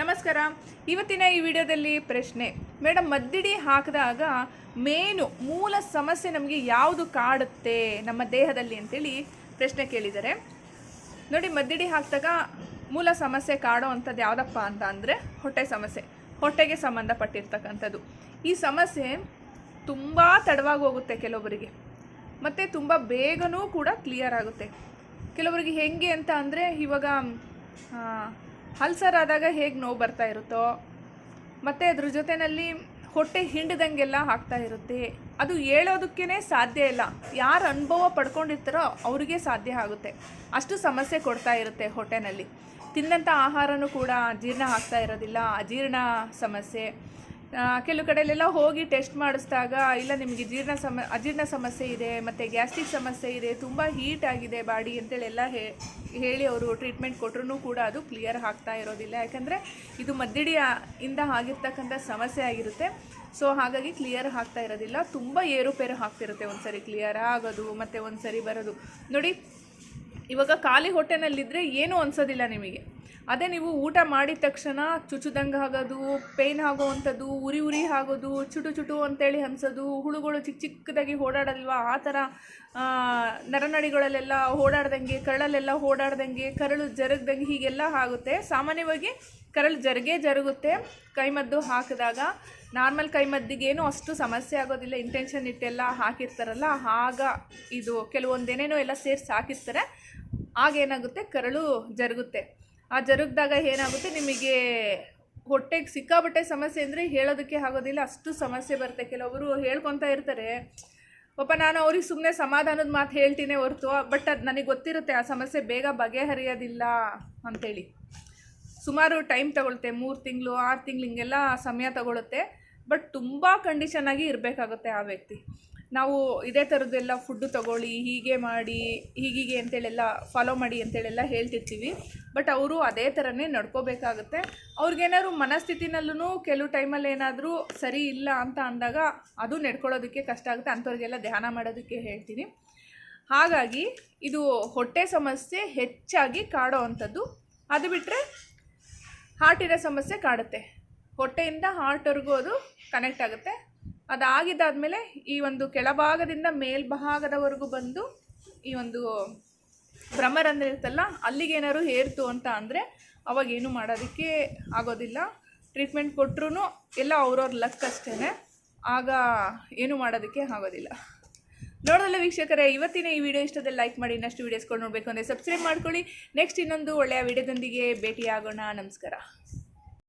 ನಮಸ್ಕಾರ. ಇವತ್ತಿನ ಈ ವಿಡಿಯೋದಲ್ಲಿ ಪ್ರಶ್ನೆ. ಮೇಡಮ್ ಮದ್ದಿಡಿ ಹಾಕಿದಾಗ ಮೇನು ಮೂಲ ಸಮಸ್ಯೆ ನಮಗೆ ಯಾವುದು ಕಾಡುತ್ತೆ ನಮ್ಮ ದೇಹದಲ್ಲಿ ಅಂತೇಳಿ ಪ್ರಶ್ನೆ ಕೇಳಿದ್ದಾರೆ. ನೋಡಿ, ಮದ್ದಿಡಿ ಹಾಕಿದಾಗ ಮೂಲ ಸಮಸ್ಯೆ ಕಾಡೋ ಅಂಥದ್ದು ಯಾವುದಪ್ಪ ಅಂತ ಅಂದರೆ ಹೊಟ್ಟೆ ಸಮಸ್ಯೆ. ಹೊಟ್ಟೆಗೆ ಸಂಬಂಧಪಟ್ಟಿರ್ತಕ್ಕಂಥದ್ದು. ಈ ಸಮಸ್ಯೆ ತುಂಬ ತಡವಾಗಿ ಹೋಗುತ್ತೆ ಕೆಲವೊಬ್ಬರಿಗೆ. ಮತ್ತು ತುಂಬ ಬೇಗನೂ ಕೂಡ ಕ್ಲಿಯರ್ ಆಗುತ್ತೆ. ಕೆಲವರಿಗೆ ಹೆಂಗೆ ಅಂತ ಅಂದರೆ ಇವಾಗ ಆ, ಅಲ್ಸರ್ ಆದಾಗ ಹೇಗೆ ನೋವು ಬರ್ತಾ ಇರುತ್ತೋ ಮತ್ತು ಅದ್ರ ಜೊತೆಯಲ್ಲಿ ಹೊಟ್ಟೆ ಹಿಂಡ್ದಂಗೆಲ್ಲ ಆಗ್ತಾ ಇರುತ್ತೆ. ಅದು ಹೇಳೋದಕ್ಕೇ ಸಾಧ್ಯ ಇಲ್ಲ. ಯಾರು ಅನುಭವ ಪಡ್ಕೊಂಡಿರ್ತಾರೋ ಅವರಿಗೆ ಸಾಧ್ಯ ಆಗುತ್ತೆ. ಅಷ್ಟು ಸಮಸ್ಯೆ ಕೊಡ್ತಾ ಇರುತ್ತೆ ಹೊಟ್ಟೆನಲ್ಲಿ. ತಿಂದಂಥ ಆಹಾರನೂ ಕೂಡ ಜೀರ್ಣ ಆಗ್ತಾ ಇರೋದಿಲ್ಲ. ಅಜೀರ್ಣ ಸಮಸ್ಯೆ. ಕೆಲವು ಕಡೆಯಲ್ಲೆಲ್ಲ ಹೋಗಿ ಟೆಸ್ಟ್ ಮಾಡಿಸಿದಾಗ, ಇಲ್ಲ, ನಿಮಗೆ ಜೀರ್ಣ ಸಮ, ಅಜೀರ್ಣ ಸಮಸ್ಯೆ ಇದೆ, ಮತ್ತು ಗ್ಯಾಸ್ಟ್ರಿಕ್ ಸಮಸ್ಯೆ ಇದೆ, ತುಂಬ ಹೀಟ್ ಆಗಿದೆ ಬಾಡಿ ಅಂತೇಳಿ ಎಲ್ಲ ಹೇಳಿ ಅವರು ಟ್ರೀಟ್ಮೆಂಟ್ ಕೊಟ್ಟರು ಕೂಡ ಅದು ಕ್ಲಿಯರ್ ಆಗ್ತಾ ಇರೋದಿಲ್ಲ. ಯಾಕಂದರೆ ಇದು ಮದ್ದಿಡಿ ಇಂದ ಆಗಿರ್ತಕ್ಕಂಥ ಸಮಸ್ಯೆ ಆಗಿರುತ್ತೆ. ಸೊ, ಹಾಗಾಗಿ ಕ್ಲಿಯರ್ ಆಗ್ತಾ ಇರೋದಿಲ್ಲ. ತುಂಬ ಏರುಪೇರು ಆಗ್ತಿರುತ್ತೆ ಒಂದು ಸರಿ ಕ್ಲಿಯರ್ ಆಗೋದು, ಮತ್ತು ಒಂದು ಸರಿ ಬರೋದು. ನೋಡಿ ಇವಾಗ ಖಾಲಿ ಹೊಟ್ಟೆನಲ್ಲಿದ್ದರೆ ಏನೂ ಅನ್ಸೋದಿಲ್ಲ ನಿಮಗೆ. ಅದೇ ನೀವು ಊಟ ಮಾಡಿದ ತಕ್ಷಣ ಚುಚ್ಚುದಂಗೆ ಆಗೋದು ಪೇಯ್ನ್ ಆಗೋವಂಥದ್ದು, ಉರಿ ಉರಿ ಆಗೋದು, ಚುಟು ಚುಟು ಅಂತೇಳಿ ಅನ್ಸೋದು, ಹುಳುಗಳು ಚಿಕ್ಕ ಚಿಕ್ಕದಾಗಿ ಓಡಾಡಲ್ವಾ? ಆ ಥರ ನರನಡಿಗಳಲ್ಲೆಲ್ಲ ಓಡಾಡ್ದಂಗೆ, ಕರಳಲ್ಲೆಲ್ಲ ಓಡಾಡ್ದಂಗೆ, ಕರಳು ಜರುಗ್ದಂಗೆ ಹೀಗೆಲ್ಲ ಆಗುತ್ತೆ. ಸಾಮಾನ್ಯವಾಗಿ ಕರಳು ಜರುಗೇ ಜರುಗುತ್ತೆ ಕೈಮದ್ದು ಹಾಕಿದಾಗ. ನಾರ್ಮಲ್ ಕೈಮದ್ದಿಗೇನು ಅಷ್ಟು ಸಮಸ್ಯೆ ಆಗೋದಿಲ್ಲ ಇಂಟೆನ್ಷನ್ ಇಟ್ಟೆಲ್ಲ ಹಾಕಿರ್ತಾರಲ್ಲ, ಆಗ ಇದು ಕೆಲವೊಂದೇನೇನೋ ಎಲ್ಲ ಸೇರಿಸಿ ಹಾಕಿರ್ತಾರೆ. ಆಗ ಏನಾಗುತ್ತೆ? ಕರಳು ಜರುಗುತ್ತೆ. ಆ ಜರುಗಿದಾಗ ಏನಾಗುತ್ತೆ? ನಿಮಗೆ ಹೊಟ್ಟೆಗೆ ಸಿಕ್ಕಾಬಟ್ಟೆ ಸಮಸ್ಯೆ ಅಂದರೆ ಹೇಳೋದಕ್ಕೆ ಆಗೋದಿಲ್ಲ, ಅಷ್ಟು ಸಮಸ್ಯೆ ಬರುತ್ತೆ. ಕೆಲವರು ಹೇಳ್ಕೊತಾ ಇರ್ತಾರೆ, ಪಾಪ ನಾನು ಅವ್ರಿಗೆ ಸುಮ್ಮನೆ ಸಮಾಧಾನದ ಮಾತು ಹೇಳ್ತೀನಿ ಹೊರ್ತು, ಬಟ್ ಅದು ನನಗೆ ಗೊತ್ತಿರುತ್ತೆ, ಆ ಸಮಸ್ಯೆ ಬೇಗ ಬಗೆಹರಿಯೋದಿಲ್ಲ ಅಂಥೇಳಿ ಸುಮಾರು ಟೈಮ್ ತಗೊಳುತ್ತೆ, ಮೂರು ತಿಂಗಳು, ಆರು ತಿಂಗಳು ಹಿಂಗೆಲ್ಲ ಸಮಯ ತಗೊಳುತ್ತೆ. ಬಟ್ ತುಂಬ ಕಂಡೀಷನ್ ಆಗಿ ಇರಬೇಕಾಗುತ್ತೆ ಆ ವ್ಯಕ್ತಿ. ನಾವು ಇದೇ ಥರದ್ದೆಲ್ಲ ಫುಡ್ಡು ತಗೊಳ್ಳಿ, ಹೀಗೆ ಮಾಡಿ, ಹೀಗೀಗೆ ಅಂತೇಳೆಲ್ಲ ಫಾಲೋ ಮಾಡಿ ಅಂತೇಳೆಲ್ಲ ಹೇಳ್ತಿರ್ತೀವಿ. ಬಟ್ ಅವರು ಅದೇ ಥರನೇ ನಡ್ಕೋಬೇಕಾಗುತ್ತೆ. ಅವ್ರಿಗೇನಾದ್ರು ಮನಸ್ಥಿತಿನಲ್ಲೂ ಕೆಲವು ಟೈಮಲ್ಲಿ ಏನಾದರೂ ಸರಿ ಇಲ್ಲ ಅಂತ ಅಂದಾಗ ಅದು ನಡ್ಕೊಳ್ಳೋದಕ್ಕೆ ಕಷ್ಟ ಆಗುತ್ತೆ. ಅಂಥವ್ರಿಗೆಲ್ಲ ಧ್ಯಾನ ಮಾಡೋದಕ್ಕೆ ಹೇಳ್ತೀನಿ. ಹಾಗಾಗಿ ಇದು ಹೊಟ್ಟೆ ಸಮಸ್ಯೆ ಹೆಚ್ಚಾಗಿ ಕಾಡೋ ಅಂಥದ್ದು. ಅದು ಬಿಟ್ಟರೆ ಹಾರ್ಟಿನ ಸಮಸ್ಯೆ ಕಾಡುತ್ತೆ. ಹೊಟ್ಟೆಯಿಂದ ಹಾರ್ಟ್ವರೆಗೂ ಅದು ಕನೆಕ್ಟ್ ಆಗುತ್ತೆ. ಅದಾಗಿದ್ದಾದಮೇಲೆ ಈ ಒಂದು ಕೆಳಭಾಗದಿಂದ ಮೇಲ್ಭಾಗದವರೆಗೂ ಬಂದು ಈ ಒಂದು ಭ್ರಮರಂಧ್ರ ಇರುತ್ತಲ್ಲ, ಅಲ್ಲಿಗೇನಾದ್ರು ಏರ್ತು ಅಂತ ಅಂದರೆ ಅವಾಗ ಏನು ಮಾಡೋದಕ್ಕೆ ಆಗೋದಿಲ್ಲ. ಟ್ರೀಟ್ಮೆಂಟ್ ಕೊಟ್ಟರು ಎಲ್ಲ ಅವ್ರವ್ರ ಲಕ್ ಅಷ್ಟೇ ಆಗ ಏನು ಮಾಡೋದಕ್ಕೆ ಆಗೋದಿಲ್ಲ. ನೋಡೋದಲ್ಲ ವೀಕ್ಷಕರೇ, ಇವತ್ತಿನ ಈ ವಿಡಿಯೋ ಇಷ್ಟದಲ್ಲಿ ಲೈಕ್ ಮಾಡಿ, ಇನ್ನಷ್ಟು ವೀಡಿಯೋಸ್ಕೊಂಡು ನೋಡಬೇಕು ಅಂದರೆ ಸಬ್ಸ್ಕ್ರೈಬ್ ಮಾಡ್ಕೊಳ್ಳಿ. ನೆಕ್ಸ್ಟ್ ಇನ್ನೊಂದು ಒಳ್ಳೆಯ ವಿಡಿಯೋದೊಂದಿಗೆ ಭೇಟಿಯಾಗೋಣ. ನಮಸ್ಕಾರ.